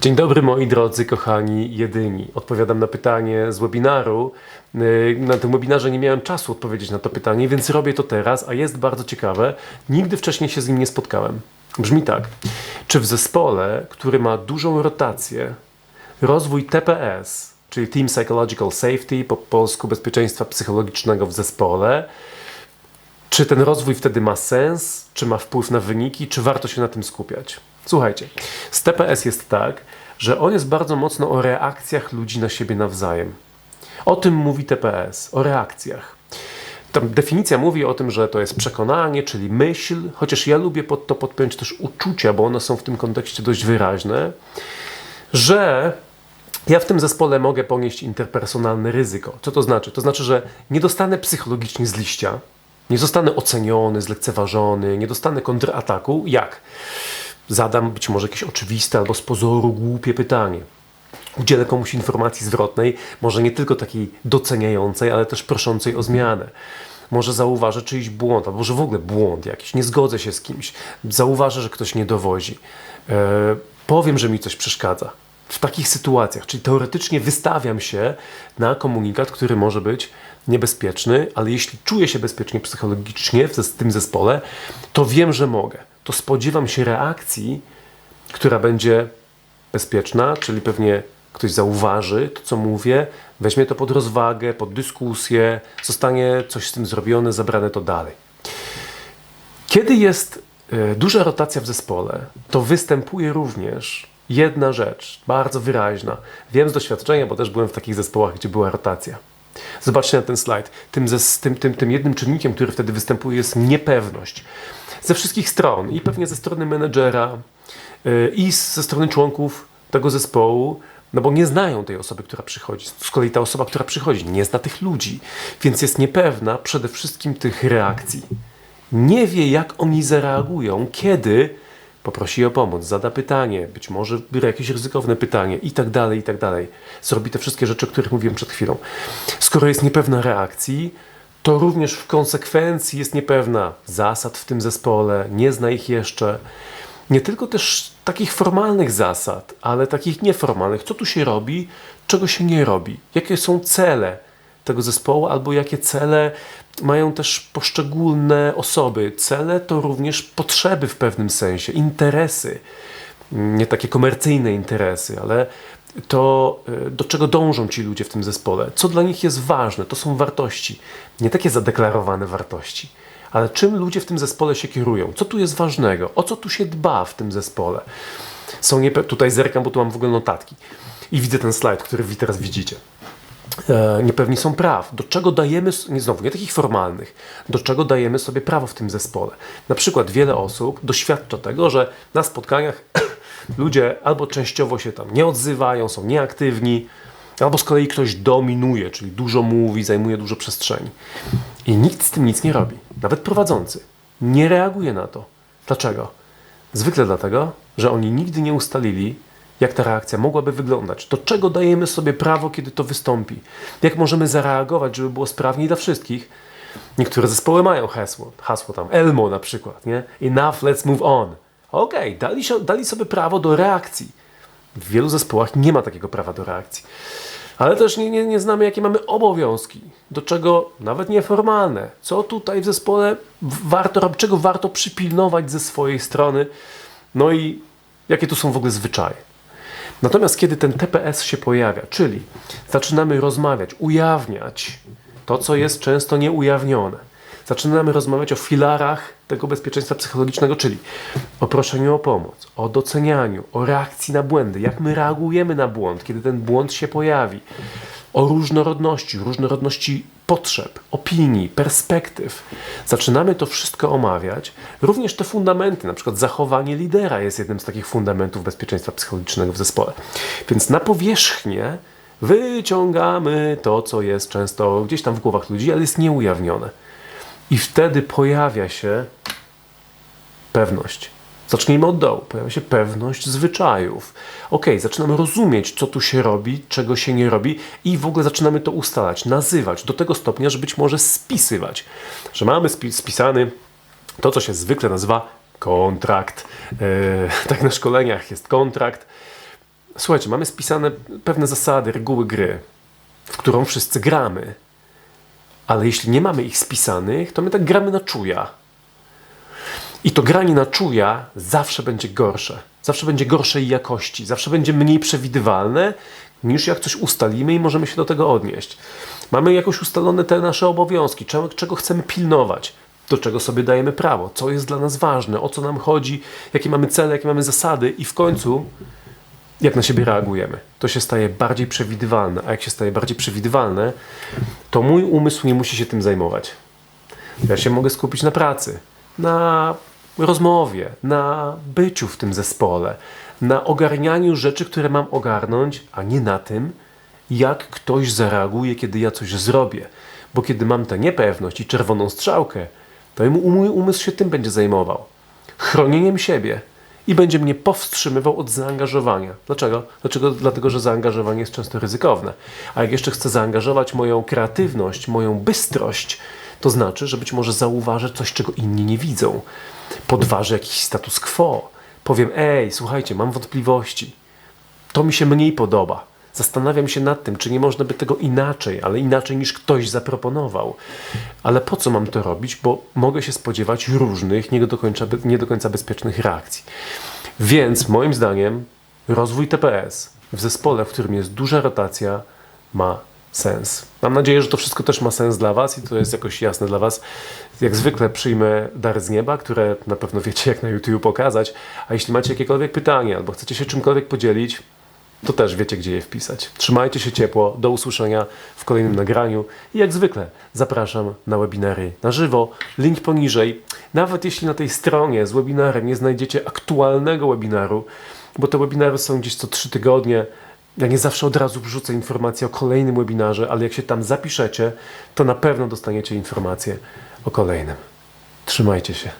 Dzień dobry moi drodzy, kochani, jedyni. Odpowiadam na pytanie z webinaru. Yy, Na tym webinarze nie miałem czasu odpowiedzieć na to pytanie, więc robię to teraz, a jest bardzo ciekawe. Nigdy wcześniej się z nim nie spotkałem. Brzmi tak. Czy w zespole, który ma dużą rotację, rozwój TPS, czyli Team Psychological Safety, po polsku bezpieczeństwa psychologicznego w zespole, czy ten rozwój wtedy ma sens, czy ma wpływ na wyniki, czy warto się na tym skupiać? Słuchajcie, z TPS jest tak, że on jest bardzo mocno o reakcjach ludzi na siebie nawzajem. O tym mówi TPS, o reakcjach. Tam definicja mówi o tym, że to jest przekonanie, czyli myśl, chociaż ja lubię pod to podpiąć też uczucia, bo one są w tym kontekście dość wyraźne, że ja w tym zespole mogę ponieść interpersonalne ryzyko. Co to znaczy? To znaczy, że nie dostanę psychologicznie z liścia, nie zostanę oceniony, zlekceważony, nie dostanę kontrataku. Jak? Zadam być może jakieś oczywiste albo z pozoru głupie pytanie. Udzielę komuś informacji zwrotnej, może nie tylko takiej doceniającej, ale też proszącej o zmianę. Może zauważę czyjś błąd, albo że w ogóle błąd jakiś, nie zgodzę się z kimś, zauważę, że ktoś nie dowozi. E, powiem, że mi coś przeszkadza. W takich sytuacjach, czyli teoretycznie wystawiam się na komunikat, który może być niebezpieczny, ale jeśli czuję się bezpiecznie psychologicznie w tym zespole, to wiem, że mogę. To spodziewam się reakcji, która będzie bezpieczna, czyli pewnie ktoś zauważy to, co mówię, weźmie to pod rozwagę, pod dyskusję, zostanie coś z tym zrobione, zabrane to dalej. Kiedy jest e, duża rotacja w zespole, to występuje również jedna rzecz, bardzo wyraźna. Wiem z doświadczenia, bo też byłem w takich zespołach, gdzie była rotacja. Zobaczcie na ten slajd. Tym, tym, tym, tym jednym czynnikiem, który wtedy występuje, jest niepewność. Ze wszystkich stron i pewnie ze strony menedżera, yy, i ze strony członków tego zespołu, no bo nie znają tej osoby, która przychodzi. Z kolei ta osoba, która przychodzi, nie zna tych ludzi, więc jest niepewna przede wszystkim tych reakcji. Nie wie, jak oni zareagują, kiedy poprosi o pomoc, zada pytanie, być może jakieś ryzykowne pytanie i tak dalej, i tak dalej. Zrobi te wszystkie rzeczy, o których mówiłem przed chwilą. Skoro jest niepewna reakcji, to również w konsekwencji jest niepewna zasad w tym zespole, nie zna ich jeszcze. Nie tylko też takich formalnych zasad, ale takich nieformalnych. Co tu się robi, czego się nie robi, jakie są cele tego zespołu, albo jakie cele mają też poszczególne osoby. Cele to również potrzeby w pewnym sensie, interesy. Nie takie komercyjne interesy, ale to, y, do czego dążą ci ludzie w tym zespole, co dla nich jest ważne, to są wartości. Nie takie zadeklarowane wartości, ale czym ludzie w tym zespole się kierują, co tu jest ważnego, o co tu się dba w tym zespole. Są niepe- tutaj zerkam, bo tu mam w ogóle notatki i widzę ten slajd, który wy teraz widzicie e, niepewni są praw. Do czego dajemy, nie znowu, nie takich formalnych, do czego dajemy sobie prawo w tym zespole. Na przykład wiele osób doświadcza tego, że na spotkaniach ludzie albo częściowo się tam nie odzywają, są nieaktywni, albo z kolei ktoś dominuje, czyli dużo mówi, zajmuje dużo przestrzeni. I nikt z tym nic nie robi. Nawet prowadzący nie reaguje na to. Dlaczego? Zwykle dlatego, że oni nigdy nie ustalili, jak ta reakcja mogłaby wyglądać. Do czego dajemy sobie prawo, kiedy to wystąpi? Jak możemy zareagować, żeby było sprawniej dla wszystkich? Niektóre zespoły mają hasło, hasło tam, Elmo na przykład, nie? Enough, let's move on. Okej, dali, się- dali sobie prawo do reakcji. W wielu zespołach nie ma takiego prawa do reakcji. Ale też nie, nie, nie znamy, jakie mamy obowiązki, do czego nawet nieformalne. Co tutaj w zespole warto czego warto przypilnować ze swojej strony, no i jakie tu są w ogóle zwyczaje. Natomiast kiedy ten TPS się pojawia, czyli zaczynamy rozmawiać, ujawniać to, co jest często nieujawnione, zaczynamy rozmawiać o filarach tego bezpieczeństwa psychologicznego, czyli o proszeniu o pomoc, o docenianiu, o reakcji na błędy, jak my reagujemy na błąd, kiedy ten błąd się pojawi, o różnorodności, różnorodności potrzeb, opinii, perspektyw. Zaczynamy to wszystko omawiać. Również te fundamenty, na przykład zachowanie lidera jest jednym z takich fundamentów bezpieczeństwa psychologicznego w zespole. Więc na powierzchnię wyciągamy to, co jest często gdzieś tam w głowach ludzi, ale jest nieujawnione. I wtedy pojawia się pewność. Zacznijmy od dołu. Pojawia się pewność zwyczajów. Ok, zaczynamy rozumieć, co tu się robi, czego się nie robi i w ogóle zaczynamy to ustalać, nazywać do tego stopnia, że być może spisywać. Że mamy spi- spisany to, co się zwykle nazywa kontrakt. E, tak na szkoleniach jest kontrakt. słuchajcie, mamy spisane pewne zasady, reguły gry, w którą wszyscy gramy. Ale jeśli nie mamy ich spisanych, to my tak gramy na czuja. I to granie na czuja zawsze będzie gorsze. Zawsze będzie gorszej jakości, zawsze będzie mniej przewidywalne, niż jak coś ustalimy i możemy się do tego odnieść. Mamy jakoś ustalone te nasze obowiązki, czego, czego chcemy pilnować, do czego sobie dajemy prawo, co jest dla nas ważne, o co nam chodzi, jakie mamy cele, jakie mamy zasady i w końcu jak na siebie reagujemy. To się staje bardziej przewidywalne, a jak się staje bardziej przewidywalne, to mój umysł nie musi się tym zajmować. Ja się mogę skupić na pracy, na rozmowie, na byciu w tym zespole, na ogarnianiu rzeczy, które mam ogarnąć, a nie na tym, jak ktoś zareaguje, kiedy ja coś zrobię. Bo kiedy mam tę niepewność i czerwoną strzałkę, to mój umysł się tym będzie zajmował. Chronieniem siebie i będzie mnie powstrzymywał od zaangażowania. Dlaczego? Dlaczego? Dlatego, że zaangażowanie jest często ryzykowne. A jak jeszcze chcę zaangażować moją kreatywność, moją bystrość, to znaczy, że być może zauważę coś, czego inni nie widzą. Podważę jakiś status quo. Powiem, ej, słuchajcie, mam wątpliwości. To mi się mniej podoba. Zastanawiam się nad tym, czy nie można by tego inaczej, ale inaczej niż ktoś zaproponował. Ale po co mam to robić? Bo mogę się spodziewać różnych, nie do końca, nie do końca bezpiecznych reakcji. Więc moim zdaniem rozwój TPS w zespole, w którym jest duża rotacja, ma sens. Mam nadzieję, że to wszystko też ma sens dla Was i to jest jakoś jasne dla Was. Jak zwykle przyjmę dary z nieba, które na pewno wiecie, jak na YouTube pokazać. A jeśli macie jakiekolwiek pytanie albo chcecie się czymkolwiek podzielić, to też wiecie, gdzie je wpisać. Trzymajcie się ciepło, do usłyszenia w kolejnym nagraniu i jak zwykle zapraszam na webinary na żywo, link poniżej. Nawet jeśli na tej stronie z webinarem nie znajdziecie aktualnego webinaru, bo te webinary są gdzieś co trzy tygodnie, ja nie zawsze od razu wrzucę informację o kolejnym webinarze, ale jak się tam zapiszecie, to na pewno dostaniecie informację o kolejnym. Trzymajcie się.